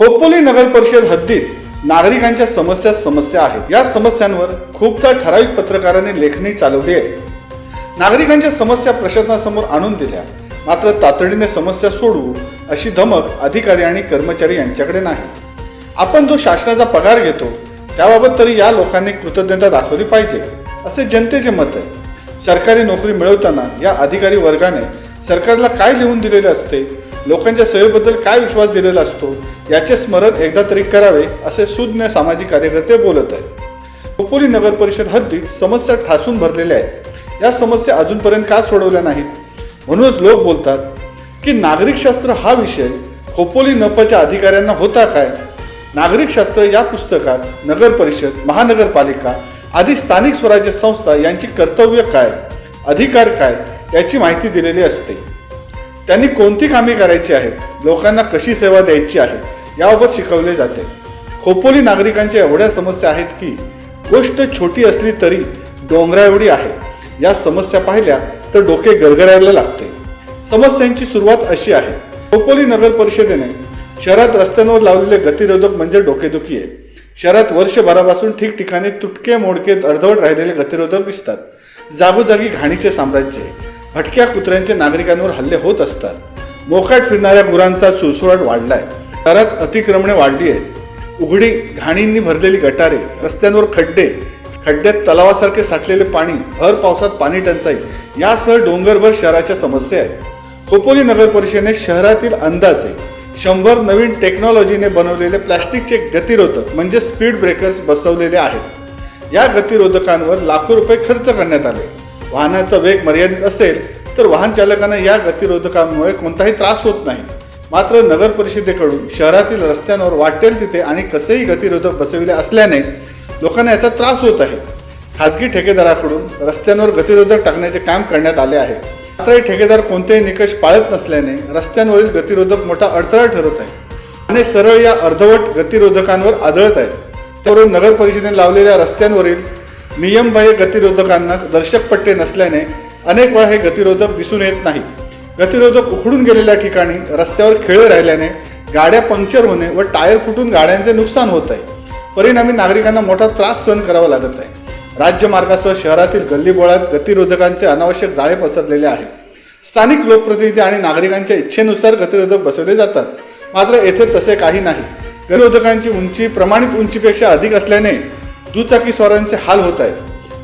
खोपोली नगर परिषद हद्दीत नागरिकांच्या समस्या समस्या आहेत. या समस्यांवर खूपदा ठराविक पत्रकारांनी लेखणी चालवली आहे. नागरिकांच्या समस्या प्रशासनासमोर आणून दिल्या. मात्र तातडीने समस्या सोडवू अशी धमक अधिकारी आणि कर्मचारी यांच्याकडे नाही. आपण जो शासनाचा पगार घेतो त्याबाबत तरी या लोकांनी कृतज्ञता दाखवली पाहिजे असे जनतेचे मत आहे. सरकारी नोकरी मिळवताना या अधिकारी वर्गाने सरकारला काय लिहून दिलेले असते लोकांच्या सेवेबद्दल काय विश्वास दिलेला असतो याचे स्मरण एकदा तरी करावे असे सुज्ञ सामाजिक कार्यकर्ते बोलत आहेत. खोपोली नगर परिषद हद्दीत समस्या ठासून भरलेल्या आहेत. या समस्या अजूनपर्यंत का सोडवल्या नाहीत? म्हणूनच लोक बोलतात की नागरिकशास्त्र हा विषय खोपोली नपच्या अधिकाऱ्यांना होता काय? नागरिकशास्त्र या पुस्तकात नगर परिषद महानगरपालिका आदी स्थानिक स्वराज्य संस्था यांची कर्तव्य काय? अधिकार काय? याची माहिती दिलेली असते. त्यांनी कोणती कामे करायची आहेत? लोकांना कशी सेवा द्यायची आहे? याबाबत शिकवले जाते. खोपोली नागरिकांच्या एवढ्या समस्या आहेत की गोष्ट छोटी असली तरी डोंगरा एवढी आहे. या समस्या पाहिल्या तर डोके गरगरायला लागते. समस्यांची सुरुवात अशी आहे. खोपोली नगर परिषदेने शहरात रस्त्यांवर लावलेले गतिरोधक म्हणजे डोकेदुखी आहे. शहरात वर्षभरापासून ठिकठिकाणी तुटके मोडके अर्धवट राहिलेले गतिरोधक दिसतात. जागोजागी घाणीचे साम्राज्य आहे. भटक्या कुत्र्यांचे नागरिकांवर हल्ले होत असतात. मोकाट फिरणाऱ्या गुरांचा सुळसुळाट वाढलाय. शहरात अतिक्रमणे वाढली आहेत. उघडी घाणींनी भरलेली गटारे रस्त्यांवर खड्डे खड्ड्यात तलावासारखे साठलेले पाणी भर पावसात पाणी टंचाई यासह डोंगरभर शहराच्या समस्या आहेत. खोपोली नगर परिषदेने शहरातील अंदाजे शंभर नवीन टेक्नॉलॉजीने बनवलेले प्लॅस्टिकचे गतिरोधक म्हणजे स्पीड ब्रेकर्स बसवलेले आहेत. या गतिरोधकांवर लाखो रुपये खर्च करण्यात आले. वाहनाचा वेग मर्यादित असेल तर वाहन चालकांना या गतिरोधकांमुळे कोणताही त्रास होत नाही. मात्र नगर परिषदेकडून शहरातील रस्त्यांवर वाटेल तिथे आणि कसेही गतिरोधक बसविले असल्याने लोकांना याचा त्रास होत आहे. खाजगी ठेकेदाराकडून रस्त्यांवर गतिरोधक टाकण्याचे काम करण्यात आले आहे. मात्र हे ठेकेदार कोणतेही निकष पाळत नसल्याने रस्त्यांवरील गतिरोधक मोठा अडथळा ठरत आहे. आणि सरळ या अर्धवट गतिरोधकांवर आदळत आहेत. त्यावरून नगर परिषदेने लावलेल्या रस्त्यांवरील नियमबाह्य गतिरोधकांना दर्शक पट्टे नसल्याने अनेक वेळा हे गतिरोधक दिसून येत नाही गतिरोधक उखडून गेलेल्या ठिकाणी रस्त्यावर खेळ राहिल्याने गाड्या पंक्चर होणे व टायर फुटून गाड्यांचे नुकसान होत आहे. परिणामी नागरिकांना मोठा त्रास सहन करावा लागत आहे. राज्यमार्गासह शहरातील गल्लीबोळात गतिरोधकांचे अनावश्यक जाळे पसरलेले आहेत स्थानिक लोकप्रतिनिधी आणि नागरिकांच्या इच्छेनुसार गतिरोधक बसवले जातात. मात्र येथे तसे काही नाही. गतिरोधकांची उंची प्रमाणित उंचीपेक्षा अधिक असल्याने दुचाकी स्वारांचे हाल होत आहेत.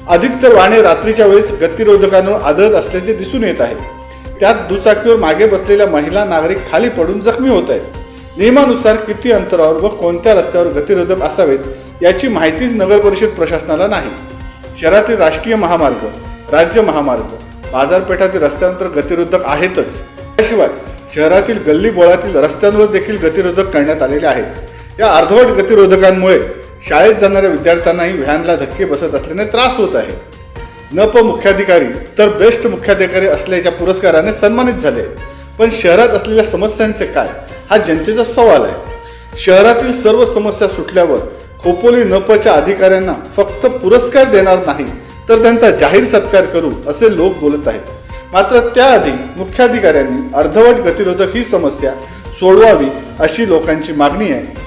अधिकतर वाहने रात्रीच्या वेळेस गतिरोधकांवर आदळत असल्याचे दिसून येत आहे. त्यात दुचाकीवर मागे बसलेल्या महिला नागरिक खाली पडून जखमी होत आहेत. नियमानुसार किती अंतरावर व कोणत्या रस्त्यावर गतिरोधक असावेत याची माहितीच नगर परिषद प्रशासनाला नाही. शहरातील राष्ट्रीय महामार्ग राज्य महामार्ग बाजारपेठातील रस्त्यांवर गतिरोधक आहेतच. त्याशिवाय शहरातील गल्ली बोळातील रस्त्यांवर देखील गतिरोधक करण्यात आलेले आहेत. या अर्धवट गतिरोधकांमुळे शाळेत जाणाऱ्या विद्यार्थ्यांनाही व्हॅनला धक्के बसत असल्याने त्रास होत आहे. नप मुख्याधिकारी तर बेस्ट मुख्याधिकारी असल्याच्या पुरस्काराने सन्मानित झाले. पण शहरात असलेल्या समस्यांचे काय? हा जनतेचा सवाल आहे. शहरातील सर्व समस्या सुटल्यावर खोपोली नपच्या अधिकाऱ्यांना फक्त पुरस्कार देणार नाही तर त्यांचा जाहीर सत्कार करू असे लोक बोलत आहेत. मात्र त्याआधी मुख्याधिकाऱ्यांनी अर्धवट गतिरोधक ही समस्या सोडवावी अशी लोकांची मागणी आहे.